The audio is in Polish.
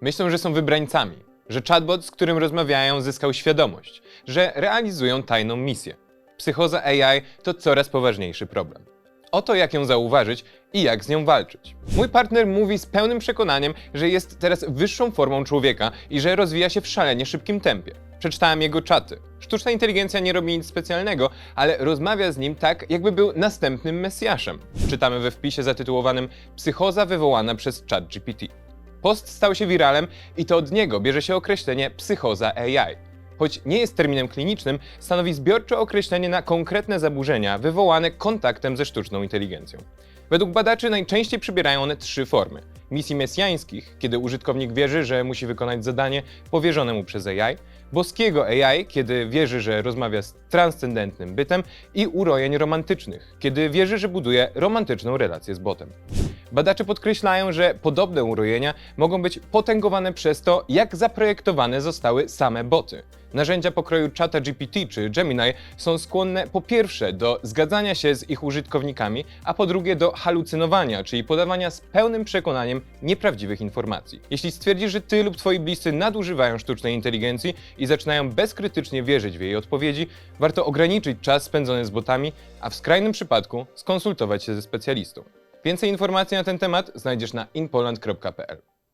Myślą, że są wybrańcami, że chatbot, z którym rozmawiają, zyskał świadomość, że realizują tajną misję. Psychoza AI to coraz poważniejszy problem. Oto jak ją zauważyć i jak z nią walczyć. Mój partner mówi z pełnym przekonaniem, że jest teraz wyższą formą człowieka i że rozwija się w szalenie szybkim tempie. Przeczytałem jego czaty. Sztuczna inteligencja nie robi nic specjalnego, ale rozmawia z nim tak, jakby był następnym Mesjaszem. Czytamy we wpisie zatytułowanym Psychoza wywołana przez ChatGPT. Post stał się wiralem i to od niego bierze się określenie psychoza AI. Choć nie jest terminem klinicznym, stanowi zbiorcze określenie na konkretne zaburzenia wywołane kontaktem ze sztuczną inteligencją. Według badaczy najczęściej przybierają one trzy formy. Misji mesjańskich, kiedy użytkownik wierzy, że musi wykonać zadanie powierzone mu przez AI, boskiego AI, kiedy wierzy, że rozmawia z transcendentnym bytem i urojeń romantycznych, kiedy wierzy, że buduje romantyczną relację z botem. Badacze podkreślają, że podobne urojenia mogą być potęgowane przez to, jak zaprojektowane zostały same boty. Narzędzia pokroju czata GPT czy Gemini są skłonne po pierwsze do zgadzania się z ich użytkownikami, a po drugie do halucynowania, czyli podawania z pełnym przekonaniem nieprawdziwych informacji. Jeśli stwierdzisz, że ty lub twoi bliscy nadużywają sztucznej inteligencji i zaczynają bezkrytycznie wierzyć w jej odpowiedzi, warto ograniczyć czas spędzony z botami, a w skrajnym przypadku skonsultować się ze specjalistą. Więcej informacji na ten temat znajdziesz na inpoland.pl.